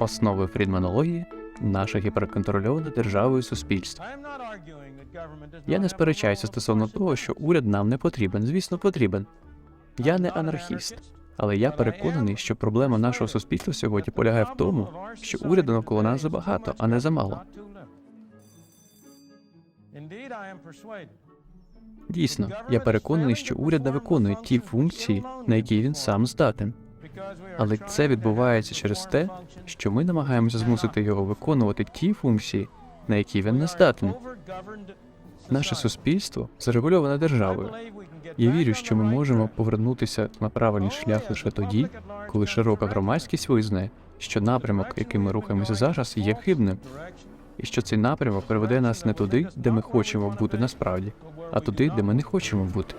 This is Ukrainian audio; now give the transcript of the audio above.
Основи фрідманології наше гіперконтрольоване державою суспільство. Я не сперечаюся стосовно того, що уряд нам не потрібен. Звісно, потрібен. Я не анархіст, але я переконаний, що проблема нашого суспільства сьогодні полягає в тому, що уряду навколо нас забагато, а не замало. Дійсно, я переконаний, що уряд не виконує ті функції, на які він сам здатен. Але це відбувається через те, що ми намагаємося змусити його виконувати ті функції, на які він не здатен. Наше суспільство зарегульоване державою. Я вірю, що ми можемо повернутися на правильний шлях лише тоді, коли широка громадськість визнає, що напрямок, яким ми рухаємося зараз, є хибним, і що цей напрямок приведе нас не туди, де ми хочемо бути насправді, а туди, де ми не хочемо бути.